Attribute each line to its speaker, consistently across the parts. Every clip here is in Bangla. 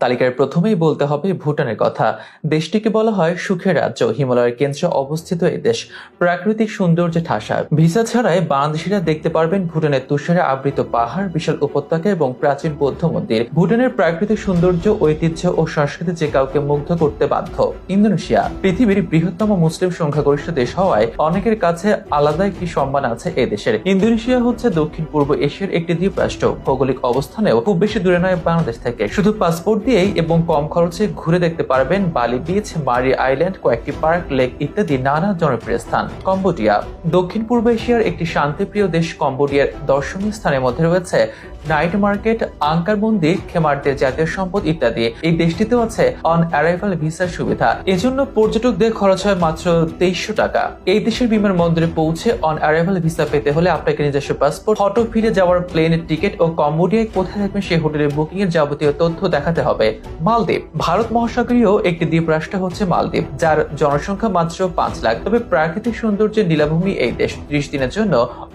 Speaker 1: তালিকার প্রথমেই বলতে হবে ভুটানের কথা। দেশটিকে বলা হয় সুখের রাজ্য। হিমালয়ের কেন্দ্রে অবস্থিত এই দেশ। প্রাকৃতিক সৌন্দর্যে ঠাসা। ভিসা ছাড়াই বাংলাদেশিরা দেখতে পারবেন ভুটানের তুষারে আবৃত পাহাড়, বিশাল উপত্যকা এবং প্রাচীন বৌদ্ধ মন্দির। ভুটানের প্রাকৃতিক সৌন্দর্য, ঐতিহ্য ও সংস্কৃতি যে কাউকে মুগ্ধ করতে বাধ্য। ইন্দোনেশিয়া, পৃথিবীর বৃহত্তম মুসলিম সংখ্যাগরিষ্ঠ দেশ হওয়ায় অনেকের কাছে আলাদা একটি সম্মান আছে এ দেশের। ইন্দোনেশিয়া হচ্ছে দক্ষিণ পূর্ব এশিয়ার একটি দ্বীপ রাষ্ট্র ভৌগোলিক অবস্থানেও খুব বেশি দূরে নয় বাংলাদেশ থেকে। শুধু পাসপোর্ট দিয়েই এবং কম খরচে ঘুরে দেখতে পারবেন বালি বিচ মারি আইল্যান্ড কয়েকটি পার্ক লেক ইত্যাদি নানা জনপ্রিয় স্থান। কম্বোডিয়া। দক্ষিণ পূর্ব এশিয়ার একটি শান্তিপ্রিয় দেশ কম্বোডিয়ার দর্শনীয় স্থানের মধ্যে রয়েছে নাইট মার্কেট আঙ্কার মন্দির খেমারদের জাতীয় সম্পদ ইত্যাদি। এই দেশটিতেও আছে অন অ্যারাইভাল ভিসার সুবিধা। এজন্য পর্যটকদের খরচ হয় মাত্র তেইশশো টাকা। এই দেশের বিমান বন্দরে পৌঁছে অন অ্যারাইভাল ভিসা পেতে হলে আপনাকে নিজস্ব পাসপোর্ট ফটো ফিরে যাওয়ার প্লেনের টিকিট ও কম্বোডিয়ায় কোথায় থাকবেন সেই হোটেলের বুকিং এর যাবতীয় তথ্য দেখাতে হবে। মালদ্বীপ। ভারত মহাসাগরীয় একটি দ্বীপ রাষ্ট্র হচ্ছে মালদ্বীপ, যার জনসংখ্যা মাত্র পাঁচ লাখ। তবে প্রাকৃতিক সৌন্দর্যের নীলাভূমি এই দেশ। ত্রিশ দিনের জন্য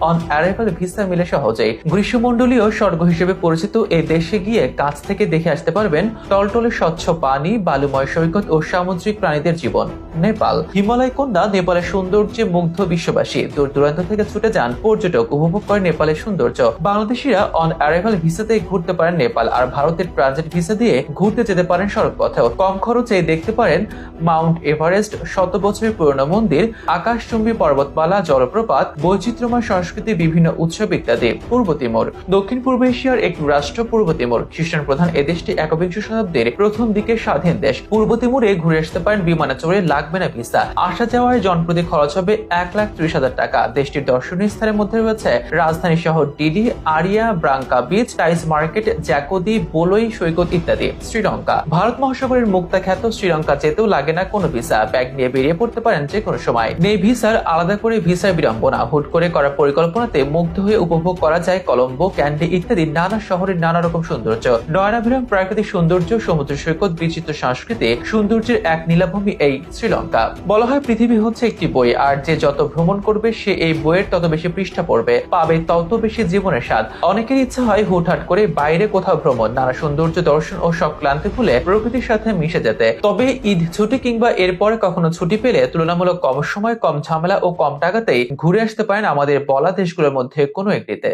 Speaker 1: অন অ্যারাইভাল ভিসা মিলে সহজেই। গ্রীষ্মমণ্ডলীয় স্বর্গ হিসেবে পরিচিত এই দেশে গিয়ে কাছ থেকে দেখে আসতে পারবেন টলটলে স্বচ্ছ পানি, বালুময় সৈকত ও সামুদ্রিক প্রাণীদের জীবন। নেপাল। হিমালয় কন্যা, নেপালের সৌন্দর্যে মুগ্ধ বিশ্ববাসী। দূর দূরান্ত থেকে ছুটে যান পর্যটক, উপভোগ করে নেপালের সৌন্দর্য। বাংলাদেশিরা অন অ্যারাইভাল ভিসাতে ঘুরতে পারেন নেপাল আর ভারতের ট্রানজিট ভিসা দিয়ে ঘুরতে যেতে পারেন সড়ক পথেও কম খরচে দেখতে পারেন মাউন্ট এভারেস্ট, শত বছরের পুরনো মন্দির, আকাশচুম্বী পর্বতমালা, জলপ্রপাত, বৈচিত্র্যময় সংস্কৃতি বিভিন্ন উৎসব ইত্যাদি। পূর্ব তিমুর। দক্ষিণ পূর্ব এশিয়ার একটি রাষ্ট্র, পূর্ব তিমুর। খ্রিস্টান প্রধান এদেশটি একবিংশ শতাব্দীর প্রথম দিকে স্বাধীন দেশ। পূর্ব তিমুরে ঘুরে আসতে পারেন বিমানে চড়ে লাগবে না ভিসা। আসা যাওয়ায় জনপ্রতি খরচ হবে এক লাখ ত্রিশ হাজার টাকা। দেশটির দর্শনীয় স্থানের মধ্যে রয়েছে রাজধানী শহর DD, Areia, Branca beach, Tais market, জ্যাকোদি, বোলই, সৈকত ইত্যাদি, শ্রীলঙ্কা। ভারত মহাসাগরের মুক্তা খ্যাত শ্রীলঙ্কা যেতেও লাগে না কোনো ভিসা। ব্যাগ নিয়ে বেরিয়ে পড়তে পারেন যে কোনো সময়। নেই ভিসার আলাদা করে ভিসার বিড়ম্বনা। হুট করে করা পরিকল্পনাতে মুগ্ধ হয়ে উপভোগ করা যায় কলম্বো, ক্যান্ডি ইত্যাদি নানা শহরের নানা রকম সৌন্দর্য। নয়নাভিরাম প্রাকৃতিক সৌন্দর্য, সমুদ্র সৈকত, বিচিত্র সংস্কৃতি, সৌন্দর্যের এক নীলাভূমি এই শ্রীলঙ্কা। বলা হয় পৃথিবী হচ্ছে একটি বই, আর যে যত ভ্রমণ করবে, সে এই বইয়ের তত বেশি পৃষ্ঠা পড়বে, পাবে তত বেশি জীবনের স্বাদ। অনেকের ইচ্ছা হয় হুটহাট করে বাইরে কোথাও ভ্রমণ, নানা সৌন্দর্য দর্শন ও সব ক্লান্তি ভুলে প্রকৃতির সাথে মিশে যেতে। তবে ঈদ ছুটি কিংবা এরপরে কখনো ছুটি পেলে তুলনামূলক কম সময়, কম ঝামেলা ও কম টাকাতেই ঘুরে আসতে পারেন আমাদের বলা দেশগুলোর মধ্যে কোনো একটিতে।